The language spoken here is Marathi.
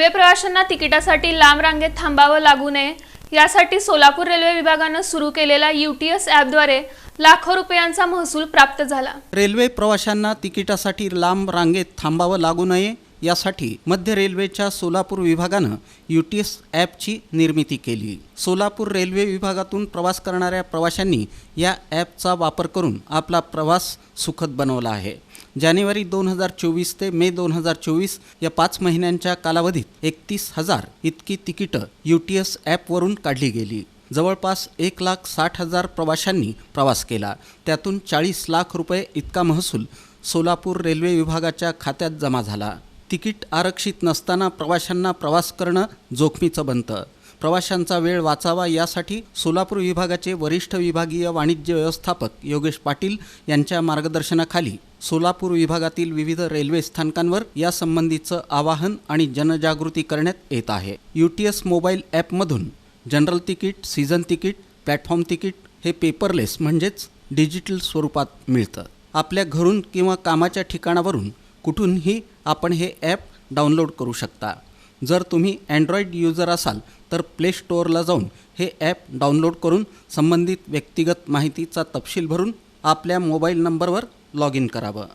रेल्वे प्रवाशांना तिकिटासाठी लांब रांगेत थांबावं लागू नये. यासाठी सोलापूर रेल्वे विभागानं सुरू केलेल्या यूटीएस ॲपद्वारे लाखो रुपयांचा महसूल प्राप्त झाला. रेल्वे प्रवाशांना तिकिटासाठी लांब रांगेत थांबावं लागू नये. यासाठी मध्य रेल्वेच्या सोलापूर विभागानं यू टी एस ॲपची निर्मिती केली. सोलापूर रेल्वे विभागातून प्रवास करणाऱ्या प्रवाशांनी या ॲपचा वापर करून आपला प्रवास सुखद बनवला आहे. जानेवारी दोन हजार चोवीस ते मे दोन हजार चोवीस या पाच महिन्यांच्या कालावधीत एकतीस हजार इतकी तिकीटं यू टी एस ॲपवरून काढली गेली. जवळपास एक लाख साठ हजार प्रवाशांनी प्रवास केला. त्यातून चाळीस लाख रुपये इतका महसूल सोलापूर रेल्वे विभागाच्या खात्यात जमा झाला. तिकीट आरक्षित नसताना प्रवाशांना प्रवास करणं जोखमीचं बनतं. प्रवाशांचा वेळ वाचावा यासाठी सोलापूर विभागाचे वरिष्ठ विभागीय वाणिज्य व्यवस्थापक योगेश पाटील यांच्या मार्गदर्शनाखाली सोलापूर विभागातील विविध रेल्वे स्थानकांवर यासंबंधीचं आवाहन आणि जनजागृती करण्यात येत आहे. यू टी एस मोबाईल ॲपमधून general ticket season ticket platform ticket हे पेपरलेस म्हणजेच डिजिटल स्वरूपात मिळतं. आपल्या घरून किंवा कामाच्या ठिकाणावरून कुठूनही आपण हे ॲप डाउनलोड करू शकता. जर तुम्ही अँड्रॉईड युजर असाल तर प्ले स्टोअरला जाऊन हे ॲप डाउनलोड करून संबंधित व्यक्तिगत माहितीचा तपशील भरून आपल्या मोबाईल नंबरवर लॉग इन करावं.